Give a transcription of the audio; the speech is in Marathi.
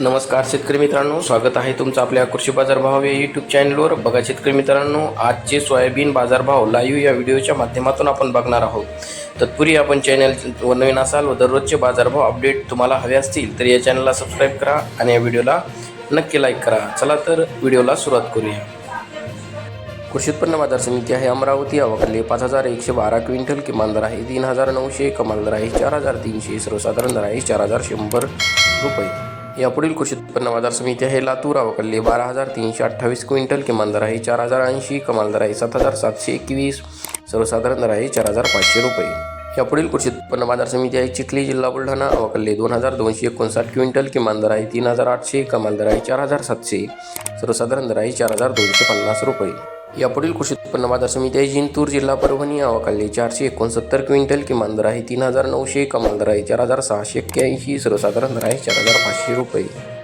नमस्कार शेतकरी मित्रांनो स्वागत आहे तुमचं आपल्या कृषी बाजारभाव या यूट्यूब चॅनलवर बघा शेतकरी मित्रांनो आजचे सोयाबीन बाजारभाव लाईव्ह या व्हिडिओच्या माध्यमातून आपण बघणार आहोत. तत्पूर्वी आपण चॅनल नवीन असाल व दररोजचे बाजारभाव अपडेट तुम्हाला हवे असतील तर या चॅनलला सबस्क्राईब करा आणि या व्हिडिओला नक्की लाईक करा. चला तर व्हिडिओला सुरुवात करूया. कृषी उत्पन्न बाजार समिती आहे अमरावती. अवघडले पाच हजार एकशे बारा क्विंटल किमान दर आहे. तीन हजार नऊशे कमाल दर आहे. चार हजार तीनशे सर्वसाधारण दर आहे. चार हजार शंभर रुपये. यापुढील कृषी उत्पन्न बाजार समिती आहे. लातूर अवकल्ली बारा हजार तीनशे अठ्ठावीस क्विंटल किमान दर आहे. चार हजार ऐंशी कमाल दर आहे. सात हजार सातशे एकवीस सर्वसाधारण दर आहे. चार हजार पाचशे रुपये. यापुढील कृषी उत्पन्न बाजार समिती आहे. चिखली जिल्हा बुलढाणा अवकल्ले दोन हजार दोनशे एकोणसाठ क्विंटल किमान दर आहे. तीन हजार आठशे कमाल दर आहे. चार हजार सातशे सर्वसाधारण दर आहे. चार हजार दोनशे पन्नास रुपये. यापुढील कृषी उत्पन्न बाजार समिती जिंतूर जिल्हा परभणी अवकाली चारशे एकोणसत्तर क्विंटल किमान दर आहे. तीन हजार नऊशे कमाल दर आहे. चार हजार सहाशे एक्क्याऐंशी सर्वसाधारण दर आहे. चार हजार पाचशे रुपये.